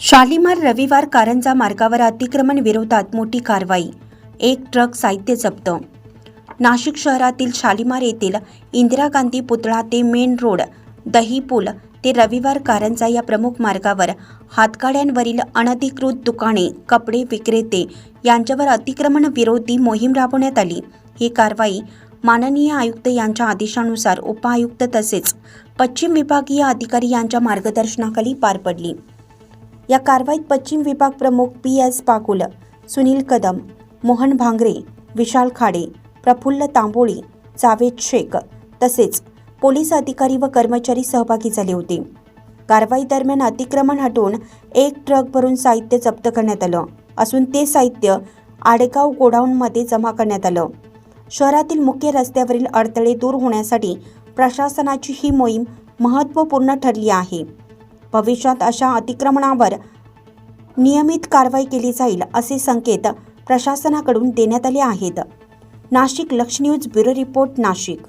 शालिमार रविवार कारंजा मार्गावर अतिक्रमण विरोधात मोठी कारवाई. एक ट्रक साहित्य जप्त. नाशिक शहरातील शालिमार येथील इंदिरा गांधी पुतळा ते मेन रोड दही पूल ते रविवार कारंजा या प्रमुख मार्गावर हातगाड्यांवरील अनधिकृत दुकाने कपडे विक्रेते यांच्यावर अतिक्रमण विरोधी मोहीम राबवण्यात आली. ही कारवाई माननीय आयुक्त यांच्या आदेशानुसार उपआयुक्त तसेच पश्चिम विभागीय अधिकारी यांच्या मार्गदर्शनाखाली पार पडली. या कारवाईत पश्चिम विभाग प्रमुख पी एस पाकुल सुनील कदम मोहन भांगरे विशाल खाडे प्रफुल्ल तांबोळी जावेद शेख तसेच पोलीस अधिकारी व कर्मचारी सहभागी झाले होते. कारवाई दरम्यान अतिक्रमण हटवून एक ट्रक भरून साहित्य जप्त करण्यात आलं असून ते साहित्य आडेगाव गोडाऊनमध्ये जमा करण्यात आलं. शहरातील मुख्य रस्त्यावरील अडथळे दूर होण्यासाठी प्रशासनाची ही मोहीम महत्त्वपूर्ण ठरली आहे. भविष्यात अशा अतिक्रमणावर नियमित कारवाई केली जाईल असे संकेत प्रशासनाकडून देण्यात आले आहेत. नाशिक लक्ष न्यूज ब्युरो रिपोर्ट नाशिक.